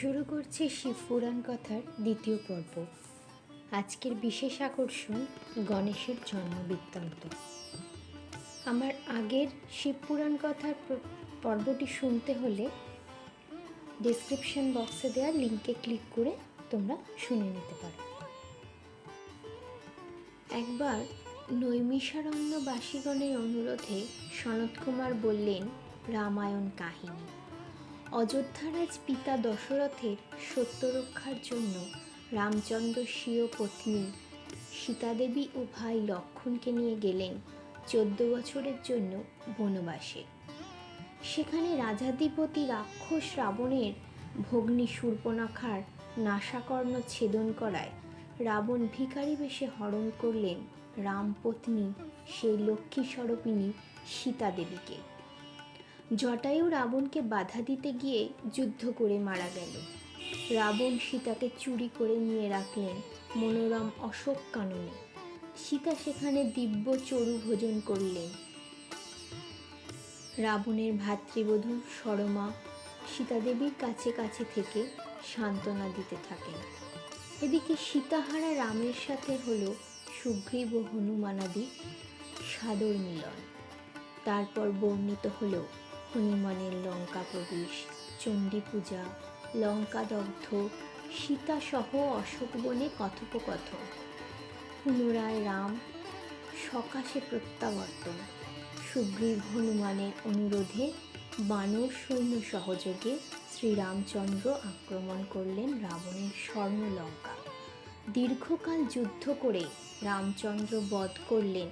শুরু করছে শিবপুরাণ কথার দ্বিতীয় পর্ব। আজকের বিশেষ আকর্ষণ গণেশের জন্ম বৃত্তান্ত আমার আগের শিবপুরাণ কথার পর্বটি শুনতে হলে ডেসক্রিপশন বক্সে দেওয়া লিঙ্কে ক্লিক করে তোমরা শুনে নিতে পারো। একবার নৈমিষারণ্যবাসীগণের অনুরোধে সনত কুমার বললেন, রামায়ণ কাহিনী। অযোধ্যারাজ পিতা দশরথের সত্য রক্ষার জন্য রামচন্দ্র স্বীয় পত্নী সীতাদেবী ও ভাই লক্ষণকে নিয়ে গেলেন চোদ্দ বছরের জন্য বনবাসে। সেখানে রাজাধিপতি রাক্ষস রাবণের ভগ্নী শূর্পণখার নাসাকর্ণ ছেদন করায় রাবণ ভিখারি বেশে হরণ করলেন রামপত্নী সেই লক্ষ্মী স্বরূপিণী সীতাদেবীকে। জটায়ু রাবণকে বাধা দিতে গিয়ে যুদ্ধ করে মারা গেল। রাবণ সীতাকে চুরি করে নিয়ে রাখলেন মনোরম অশোক কাননে। সীতা সেখানে দিব্য চরু ভোজন করলেন। রাবণের ভাতৃবধূ সরমা সীতাদেবীর কাছে কাছে থেকে সান্ত্বনা দিতে থাকেন। এদিকে সীতাহারা রামের সাথে হলো সুগ্রীব ও হনুমানাদি সাদর মিলন। তারপর বর্ণিত হলো হনুমানের লঙ্কা প্রবেশ, চণ্ডী পূজা, লঙ্কা দগ্ধ, সীতাসহ অশোকবনে কথোপকথন। পুনরায় রাম, সকাশে প্রত্যাবর্তন। সুগ্রীব হনুমানের অনুরোধে বানর সৈন্য সহযোগে শ্রীরামচন্দ্র আক্রমণ করলেন রাবণের স্বর্ণলঙ্কা। দীর্ঘকাল যুদ্ধ করে রামচন্দ্র বধ করলেন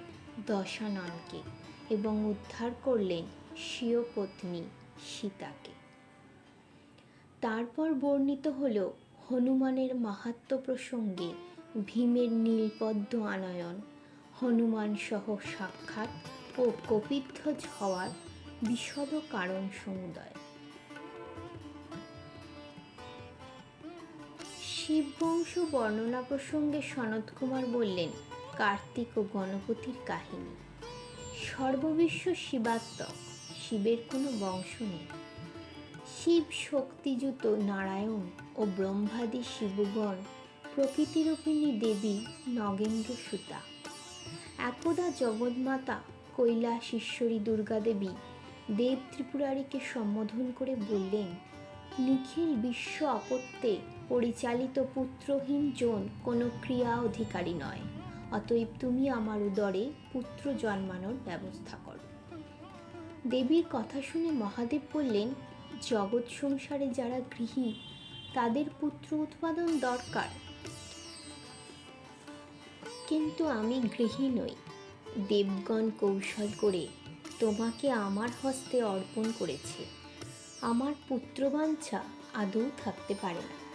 দশাননকে এবং উদ্ধার করলেন স্বীয় পত্নী সীতাকে। তারপর বর্ণিত হল হনুমানের মাহাত্ম্য প্রসঙ্গে ভীমের নীলপদ্ম আনয়ন, হনুমান সহ সাক্ষাৎ ও কপিধ্বজ হওয়ার বিশদ কারণ সমুদয়। শিববংশ বর্ণনা প্রসঙ্গে সনত কুমার বললেন, কার্তিক ও গণপতির কাহিনী। সর্ববিশ্ব শিবাত্মক। শিবের কোনো বংশ নেই। শিব শক্তিযুত নারায়ণ ও ব্রহ্মাদি শিবগণ প্রকৃতিরূপিণী দেবী নগেন্দ্র সুতা একদা জগন্মাতা কৈলাস ঈশ্বরী দুর্গা দেবী দেব ত্রিপুরারীকে সম্বোধন করে বললেন, নিখিল বিশ্ব অপত্যে পরিচালিত পুত্রহীন জন কোনো ক্রিয়া অধিকারী নয়। অতএব তুমি আমার উদরে পুত্র জন্মানোর ব্যবস্থা করো। দেবীর কথা শুনে মহাদেব বললেন, জগৎ সংসারে যারা গৃহী, তাদের পুত্র উৎপাদন দরকার। কিন্তু আমি গৃহী নই। দেবগণ কৌশল করে তোমাকে আমার হস্তে অর্পণ করেছে। আমার পুত্রবাঞ্ছা আদৌ থাকতে পারে না।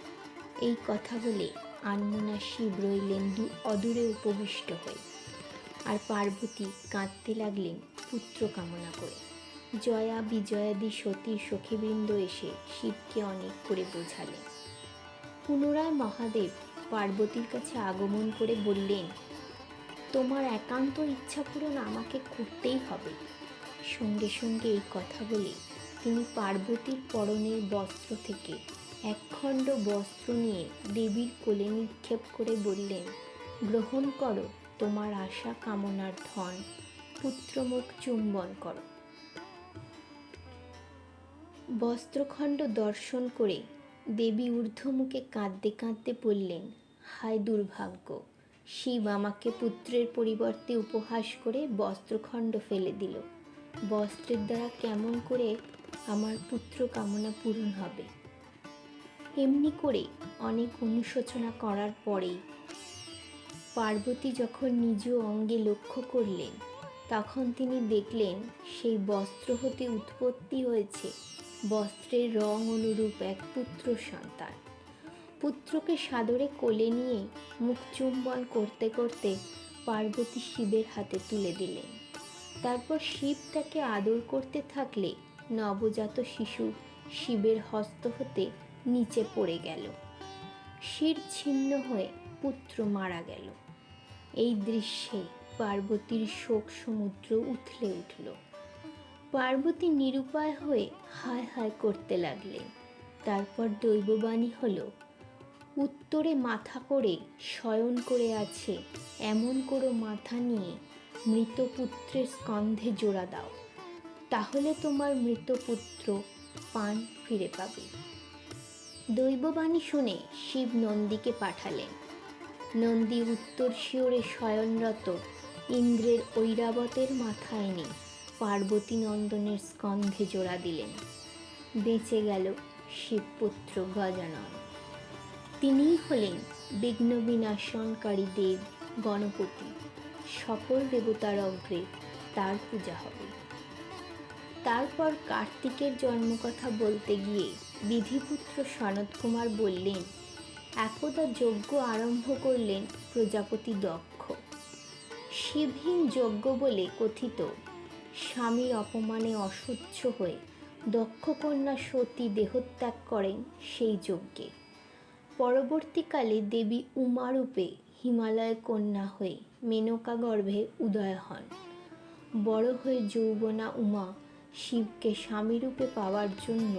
এই কথা বলে আনমনা শিব রইলেন দু অদূরে উপবিষ্ট হয়ে। আর পার্বতী কাঁদতে লাগলেন পুত্র কামনা করে। জয়া বিজয়াদি সতী সখীবৃন্দ এসে শিবকে অনেক করে বোঝালেন। পুনরায় মহাদেব পার্বতীর কাছে আগমন করে বললেন, তোমার একান্ত ইচ্ছা পূরণ আমাকে করতেই হবে। সঙ্গে সঙ্গে এই কথা বলে তিনি পার্বতীর পরনের বস্ত্র থেকে একখণ্ড বস্ত্র নিয়ে দেবীর কোলে নিক্ষেপ করে বললেন, গ্রহণ করো, তোমার আশা কামনার ধন পুত্রমুখ চুম্বন করো। বস্ত্রখণ্ড দর্শন করে দেবী ঊর্ধ্বমুখে কাঁদতে কাঁদতে বললেন, হায় দুর্ভাগ্য, শিব আমাকে পুত্রের পরিবর্তে উপহাস করে বস্ত্রখণ্ড ফেলে দিল। বস্ত্রের দ্বারা কেমন করে আমার পুত্র কামনা পূরণ হবে? এমনি করে অনেক অনুশোচনা করার পরেই পার্বতী যখন নিজ অঙ্গে লক্ষ্য করলেন, তখন তিনি দেখলেন সেই বস্ত্র হতে উৎপত্তি হয়েছে। বস্ত্রের রং অনুরূপ এক পুত্র সন্তান। পুত্রকে সাদরে কোলে নিয়ে মুখ চুম্বন করতে করতে পার্বতী শিবের হাতে তুলে দিলেন। তারপর শিব তাকে আদর করতে থাকলে নবজাত শিশু শিবের হস্ত হতে নিচে পড়ে গেল। শির ছিন্ন হয়ে পুত্র মারা গেল। এই দৃশ্যে পার্বতীর শোক সমুদ্র উথলে উঠল। পার্বতী নিরুপায় হয়ে হায় হায় করতে লাগলেন তারপর দৈববাণী হল, উত্তরে মাথা করে শয়ন করে আছে এমন করো মাথা নিয়ে মৃত পুত্রের স্কন্ধে জোড়া দাও। তাহলে তোমার মৃত পুত্র পান ফিরে পাবে। দৈববাণী শুনে শিব নন্দীকে পাঠালেন। নন্দী উত্তর শিওরে শয়নরত ইন্দ্রের ঐরাবতের মাথায় এনে পার্বতী নন্দনের স্কন্ধে জোড়া দিলেন। বেঁচে গেল শিবপুত্র গজানন। তিনিই হলেন বিঘ্ন বিনাশনকারী দেব গণপতি। সকল দেবতার অগ্রে তার পূজা হবে। তারপর কার্তিকের জন্মকথা বলতে গিয়ে বিধিপুত্র সনৎ কুমার বললেন, একদা যজ্ঞ আরম্ভ করলেন প্রজাপতি দক্ষ। শিবহীন যজ্ঞ বলে কথিত স্বামীর অপমানে অসহ্য হয়ে দক্ষ কন্যা সতী দেহত্যাগ করেন সেই যজ্ঞে। পরবর্তীকালে দেবী উমারূপে হিমালয় কন্যা হয়ে মেনকা গর্ভে উদয় হন। বড় হয়ে যৌবনা উমা শিবকে স্বামীরূপে পাওয়ার জন্য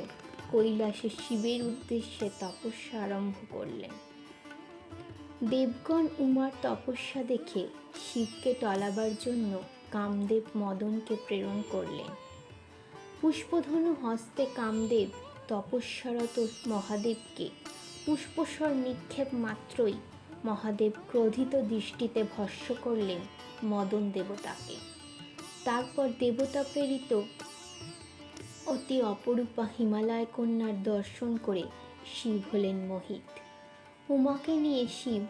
কৈলাসে শিবের উদ্দেশ্যে তপস্যা আরম্ভ করলেন। দেবগণ উমার তপস্যা দেখে শিবকে টলাবার জন্য কামদেব মদনকে প্রেরণ করলেন। পুষ্পধনু হস্তে কামদেব তপস্যারত মহাদেবকে, পুষ্পস্বর নিক্ষেপ মাত্রই মহাদেব ক্রোধিত দৃষ্টিতে ভস্য করলেন মদন দেবতাকে। তারপর দেবতা প্রেরিত অতি অপরূপা হিমালয় কন্যার দর্শন করে শিব হলেন মোহিত। উমাকে নিয়ে শিব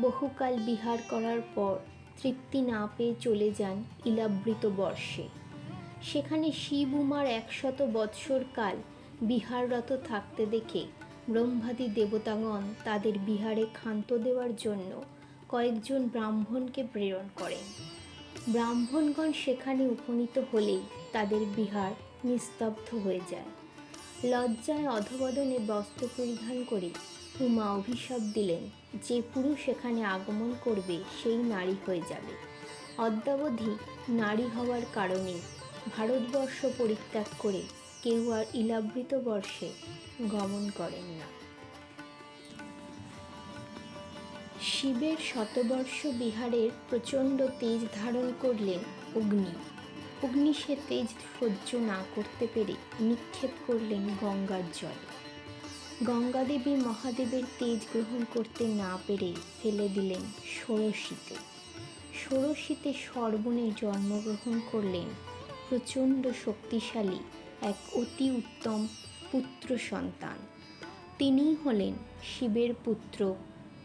বহুকাল বিহার করার পর তৃপ্তি না পেয়ে চলে যান ইলাবৃত বর্ষে। সেখানে শিব উমার একশত বৎসর কাল বিহাররত থাকতে দেখে ব্রহ্মাদি দেবতাগণ তাদের বিহারে ক্ষান্ত দেওয়ার জন্য কয়েকজন ব্রাহ্মণকে প্রেরণ করেন। ব্রাহ্মণগণ সেখানে উপনীত হলেই তাদের বিহার নিস্তব্ধ হয়ে যায়। লজ্জায় অধবদনে বস্ত্র পরিধান করে উমা অভিশাপ দিলেন যে পুরুষ এখানে আগমন করবে, সেই নারী হয়ে যাবে। অদ্যাবধি নারী হওয়ার কারণে ভারতবর্ষ পরিত্যাগ করে কেউ আর ইলাবৃত বর্ষে গমন করেন না। শিবের শতবর্ষ বিহারের প্রচণ্ড তেজ ধারণ করলেন অগ্নি। অগ্নি সে তেজ সহ্য না করতে পেরে নিক্ষেপ করলেন গঙ্গার জলে। গঙ্গাদেবী মহাদেবের তেজ গ্রহণ করতে না পেরে ফেলে দিলেন ষোড়শীতে। ষোড়শীতে সর্বণে জন্মগ্রহণ করলেন প্রচণ্ড শক্তিশালী এক অতি উত্তম পুত্র সন্তান। তিনিই হলেন শিবের পুত্র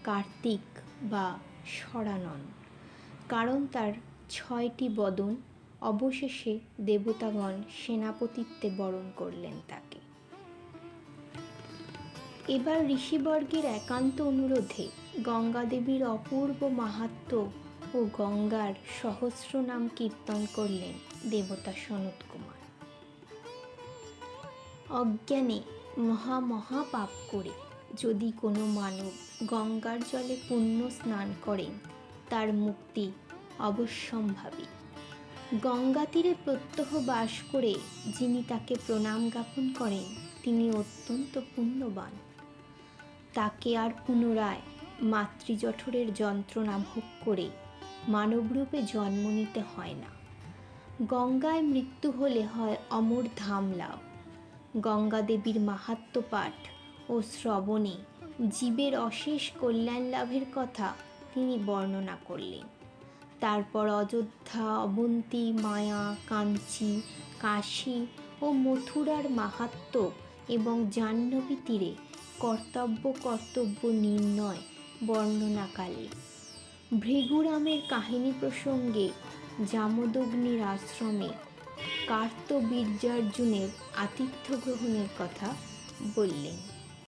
কার্তিক বা সরানন কারণ তার ছয়টি বদন অবশেষে দেবতাগণ সেনাপতিত্বে বরণ করলেন তাকে। এবার ঋষিবর্গের একান্ত অনুরোধে গঙ্গাদেবীর অপূর্ব মাহাত্ম্য ও গঙ্গার সহস্র নাম কীর্তন করলেন দেবতা সনত কুমার। অজ্ঞানে মহা মহা পাপ করে যদি কোনো মানব গঙ্গার জলে পুণ্য স্নান করেন, তার মুক্তি অবশ্যম্ভাবী। গঙ্গা তীরে প্রত্যহ বাস করে যিনি তাকে প্রণাম জ্ঞাপন করেন, তিনি অত্যন্ত পুণ্যবান। তাকে আর পুনরায় মাতৃজঠরের যন্ত্রণা ভোগ করে মানবরূপে জন্ম নিতে হয় না। গঙ্গায় মৃত্যু হলে হয় অমর ধাম লাভ। গঙ্গা দেবীর মাহাত্ম পাঠ ও শ্রবণে জীবের অশেষ কল্যাণ লাভের কথা তিনি বর্ণনা করলেন। তারপর অযোধ্যা, অবন্তী, মায়া, কাঞ্চি, কাশী ও মথুরার মাহাত্ম এবং জাহ্নবী তীরে কর্তব্য কর্তব্য নির্ণয় বর্ণনাকালে। ভৃগুরামের কাহিনী প্রসঙ্গে জামদগ্নির আশ্রমে কার্তবীর্যার্জুনের আতিথ্য গ্রহণের কথা বললেন।